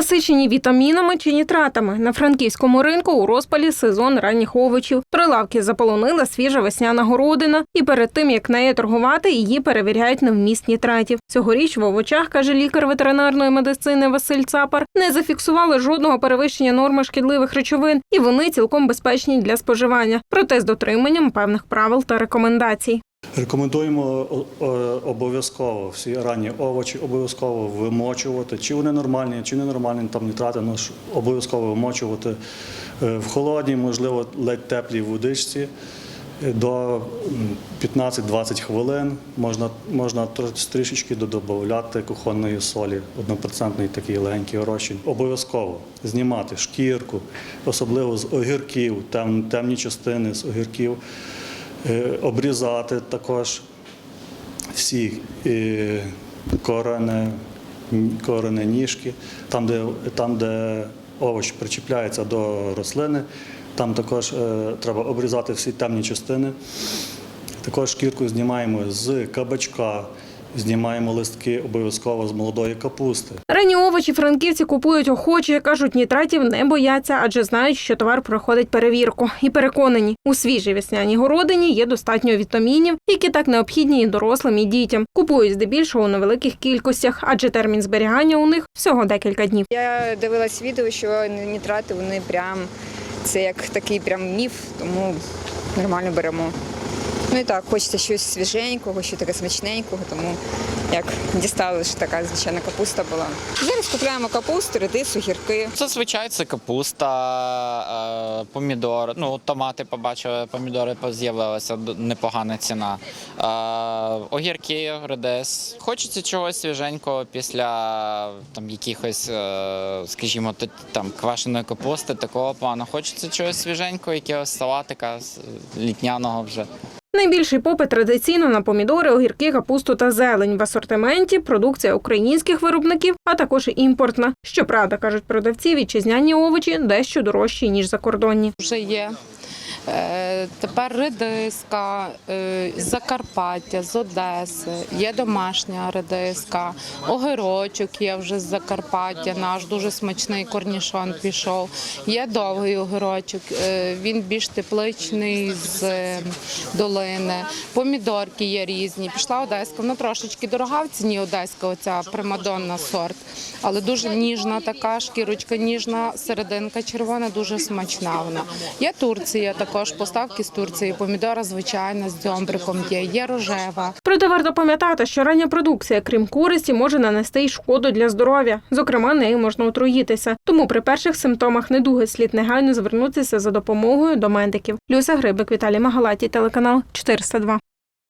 Насичені вітамінами чи нітратами на франківському ринку у розпалі сезон ранніх овочів. Прилавки заполонила свіжа весняна городина, і перед тим як нею торгувати, її перевіряють на вміст нітратів. Цьогоріч в овочах, каже лікар ветеринарної медицини Василь Цапар, не зафіксували жодного перевищення норми шкідливих речовин, і вони цілком безпечні для споживання, проте з дотриманням певних правил та рекомендацій. Рекомендуємо о- обов'язково всі ранні овочі обов'язково вимочувати, чи вони нормальні, чи не нормальні, там нітрати, ж обов'язково вимочувати е, в холодній, можливо, ледь теплій водичці е, до 15-20 хвилин. Можна, можна трішечки додавати кухонної солі, однопроцентний такий легенький розчин. Обов'язково знімати шкірку, особливо з огірків, тем, темні частини з огірків. Е, обрізати також всі корени, корени ніжки, там, де, там, де овоч причіпляється до рослини, там також е, треба обрізати всі темні частини. Також шкірку знімаємо з кабачка, знімаємо листки обов'язково з молодої капусти. Ранні овочі франківці купують охоче, кажуть, нітратів не бояться, адже знають, що товар проходить перевірку. І переконані, у свіжій весняній городині є достатньо вітамінів, які так необхідні і дорослим, і дітям. Купують здебільшого у невеликих кількостях, адже термін зберігання у них всього декілька днів. Я дивилась відео, що нітрати вони прям це як такий прям міф, тому нормально беремо. Ну і так, хочеться щось свіженького, щось таке смачненького, тому як дістали, що така звичайна капуста була. Зараз купуємо капусту, редис, огірки. Зазвичай це капуста, е, помідори. Ну, томати побачили, помідори з'явилася непогана ціна. Е, Огірки, редис. Хочеться чогось свіженького після там якихось, е, скажімо, там квашеної капусти, такого плану. Хочеться чогось свіженького, якогось салатика літняного вже. Найбільший попит традиційно на помідори, огірки, капусту та зелень. В асортименті продукція українських виробників, а також імпортна. Щоправда, кажуть продавці, вітчизняні овочі дещо дорожчі ніж закордонні. вже є. Е, Тепер редиска е, з Закарпаття, з Одеси, є домашня редиска, огірочок є вже з Закарпаття, наш дуже смачний корнішон пішов. Є довгий огірочок, е, він більш тепличний з е, долини. Помідорки є різні. Пішла одеська, вона трошечки дорога в ціні одеська, оця примадонна сорт, але дуже ніжна така, шкірочка ніжна, серединка червона, дуже смачна вона. Є Турція також, поставки з Турції, помідора звичайна з дзьомбриком є, є рожева. Проте варто пам'ятати, що рання продукція, крім користі, може нанести й шкоду для здоров'я. Зокрема, нею можна отруїтися. Тому при перших симптомах недуги слід негайно звернутися за допомогою до медиків. Люся Грибик, Віталій Магалаті, телеканал 402.